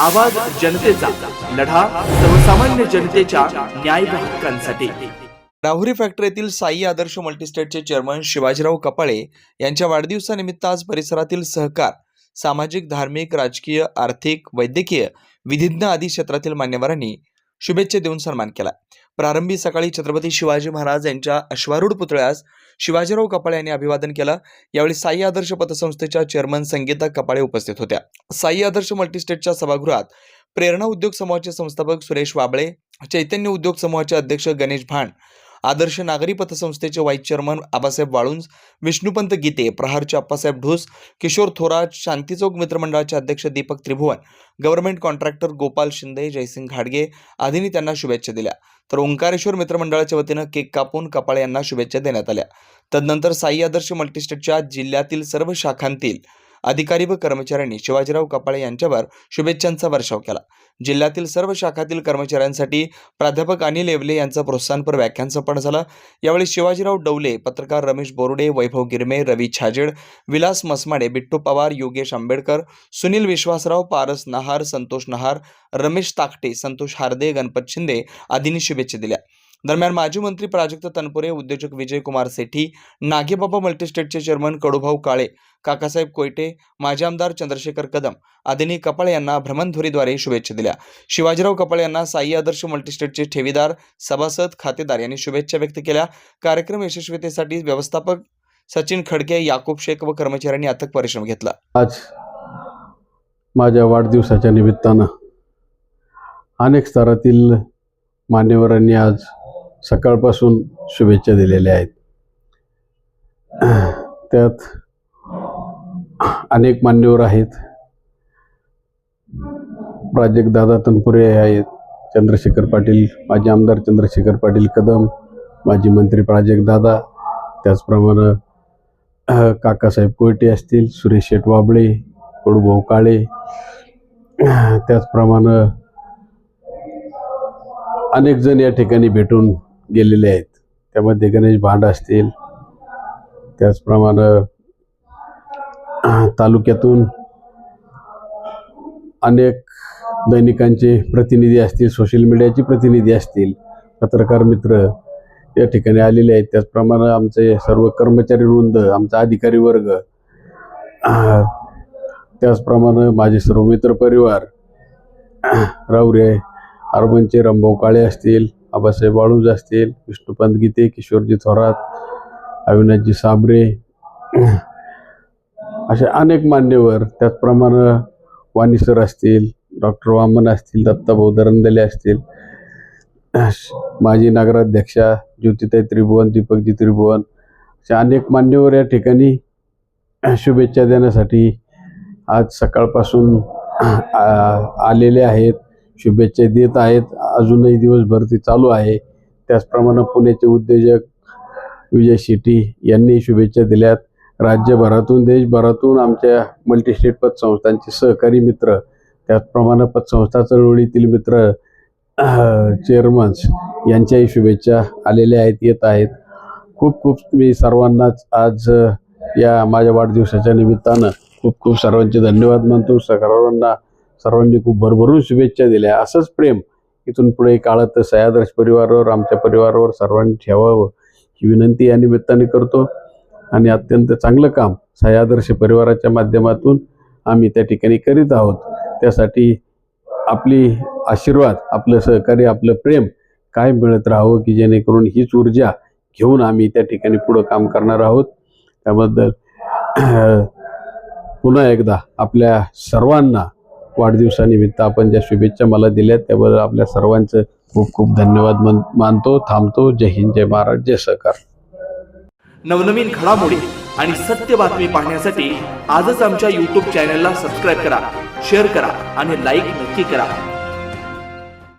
आवाज जनतेचा लढा सर्वसामान्य जनतेच्या न्याय हक्कांसाठी. राहुरी फॅक्टरीतील साई आदर्श मल्टीस्टेटचे चेअरमन शिवाजीराव कपाळे यांच्या वाढदिवसानिमित्त आज परिसरातील सहकार सामाजिक धार्मिक राजकीय आर्थिक वैद्यकीय विधिज्ञ आदी क्षेत्रातील मान्यवरांनी शुभेच्छा देऊन सन्मान केला. प्रारंभी सकाळी छत्रपती शिवाजी महाराज यांच्या अश्वारूढ पुतळ्यास शिवाजीराव कपाळे यांनी अभिवादन केलं. यावेळी साई आदर्श पतसंस्थेच्या चेअरमन संगीता कपाळे उपस्थित होत्या. साई आदर्श मल्टीस्टेटच्या सभागृहात प्रेरणा उद्योग समूहाचे संस्थापक सुरेश वाबळे चैतन्य उद्योग समूहाचे अध्यक्ष गणेश भाण आदर्श नागरी पतसंस्थेचे व्हाईस चेअरमन आबासाहेब वाळुंज विष्णुपंत गीते प्रहारचे अप्पासाहेब ढोस किशोर थोरात शांतीचौक मित्रमंडळाचे अध्यक्ष दीपक त्रिभुवन गव्हर्नमेंट कॉन्ट्रॅक्टर गोपाल शिंदे जयसिंग घाडगे आदींनी त्यांना शुभेच्छा दिल्या. तर ओंकारेश्वर मित्रमंडळाच्या वतीनं केक कापून कपाळे यांना शुभेच्छा देण्यात आल्या. तदनंतर साई आदर्श मल्टीस्टेटच्या जिल्ह्यातील सर्व शाखांतील अधिकारी व कर्मचाऱ्यांनी शिवाजीराव कपाळे यांच्यावर शुभेच्छांचा वर्षाव केला. जिल्ह्यातील सर्व शाखातील कर्मचाऱ्यांसाठी प्राध्यापक अनिल येवले यांचं प्रोत्साहनपर व्याख्यान संपन्न झालं. यावेळी शिवाजीराव डवले पत्रकार रमेश बोरुडे वैभव गिरमे रवी छाजेड विलास मसमाडे बिट्टू पवार योगेश आंबेडकर सुनील विश्वासराव पारस नहार संतोष नहार रमेश ताकटे संतोष हार्दे गणपत शिंदे आदींनी शुभेच्छा दिल्या. दरम्यान माजी मंत्री प्राजक्त तनपुरे उद्योजक विजयकुमार सेठी नागेबाबा मल्टीस्टेटचे चेअरमन कडूभाऊ काळे काकासाहेब कोयटे माजी आमदार चंद्रशेखर कदम आदींनी कपाळ यांना भ्रमणध्वरीद्वारे शुभेच्छा दिल्या. शिवाजीराव कपाळ यांना साई आदर्श मल्टीस्टेटचे ठेवीदार सभासद खातेदार यांनी शुभेच्छा व्यक्त केल्या. कार्यक्रम यशस्वीतेसाठी व्यवस्थापक सचिन खडके याकूब शेख व कर्मचाऱ्यांनी अथक परिश्रम घेतला. आज माझ्या वाढदिवसाच्या निमित्तानं अनेक स्तरातील मान्यवरांनी आज सकाळपासून शुभेच्छा दिलेल्या आहेत. त्यात अनेक मान्यवर आहेत. प्राजक्त दादा तनपुरे आहेत. चंद्रशेखर पाटील माजी आमदार चंद्रशेखर पाटील कदम माजी मंत्री प्राजक्त दादा त्याचप्रमाणे काकासाहेब कोयटे असतील सुरेश शेठ वाबळे कडूभाऊ काळे त्याचप्रमाणे अनेक जण या ठिकाणी भेटून गेलेले आहेत. त्यामध्ये गणेश भांड असतील. त्याचप्रमाणे तालुक्यातून अनेक दैनिकांचे प्रतिनिधी असतील सोशल मीडियाचे प्रतिनिधी असतील पत्रकार मित्र या ठिकाणी आलेले आहेत. त्याचप्रमाणे आमचे सर्व कर्मचारी वृंद आमचा अधिकारी वर्ग त्याचप्रमाणे माझे सर्व मित्र परिवार रावरे अर्बनचे रंभाऊ काळे असतील आबासाहेब वाळूज असतील विष्णुपंत गीते किशोरजी थोरात अविनाशजी साबरे असे अनेक मान्यवर. त्याचप्रमाणे वाणी सर असतील डॉक्टर वामन असतील दत्ताभाऊ दरंदले असतील माजी नगराध्यक्षा ज्योतिताई त्रिभुवन दीपकजी त्रिभुवन असे अनेक मान्यवर या ठिकाणी शुभेच्छा देण्यासाठी आज सकाळपासून आ- आलेले आहेत. शुभेच्छा देत आहेत. अजूनही दिवसभर ती चालू आहे. त्याचप्रमाणे पुण्याचे उद्योजक विजय शेट्टी यांनी शुभेच्छा दिल्यात. राज्यभरातून देशभरातून आमच्या मल्टीस्टेट पतसंस्थांचे सहकारी मित्र त्याचप्रमाणे पतसंस्था चळवळीतील मित्र चेअरमन्स यांच्याही शुभेच्छा आलेल्या आहेत येत आहेत. खूप खूप मी सर्वांनाच आज या माझ्या वाढदिवसाच्या निमित्तानं खूप खूप सर्वांचे धन्यवाद मानतो. सर्वांना सर्वांनी खूप भरभरून शुभेच्छा दिल्या. असंच प्रेम इथून पुढे काळात सयादर्श परिवारावर आमच्या परिवारावर सर्वांनी ठेवावं ही विनंती या निमित्ताने करतो. आणि अत्यंत चांगलं काम सयादर्श परिवाराच्या माध्यमातून आम्ही त्या ठिकाणी करीत आहोत. त्यासाठी आपली आशीर्वाद आपलं सहकार्य आपलं प्रेम काय मिळत राहावं की जेणेकरून हीच ऊर्जा घेऊन आम्ही त्या ठिकाणी पुढं काम करणार आहोत. त्याबद्दल पुन्हा एकदा आपल्या सर्वांना वाढदिवसानिमित्त आपण ज्या शुभेच्छा मला दिल्या त्याबद्दल आपल्या सर्वांचं खूप खूप धन्यवाद मान मानतो थांबतो. जय हिंद जय महाराज जय सहकार. नवनवीन घडामोडी आणि सत्य बातमी पाहण्यासाठी आजच आमच्या यूट्यूब चॅनलला सबस्क्राईब करा शेअर करा आणि लाईक नक्की करा.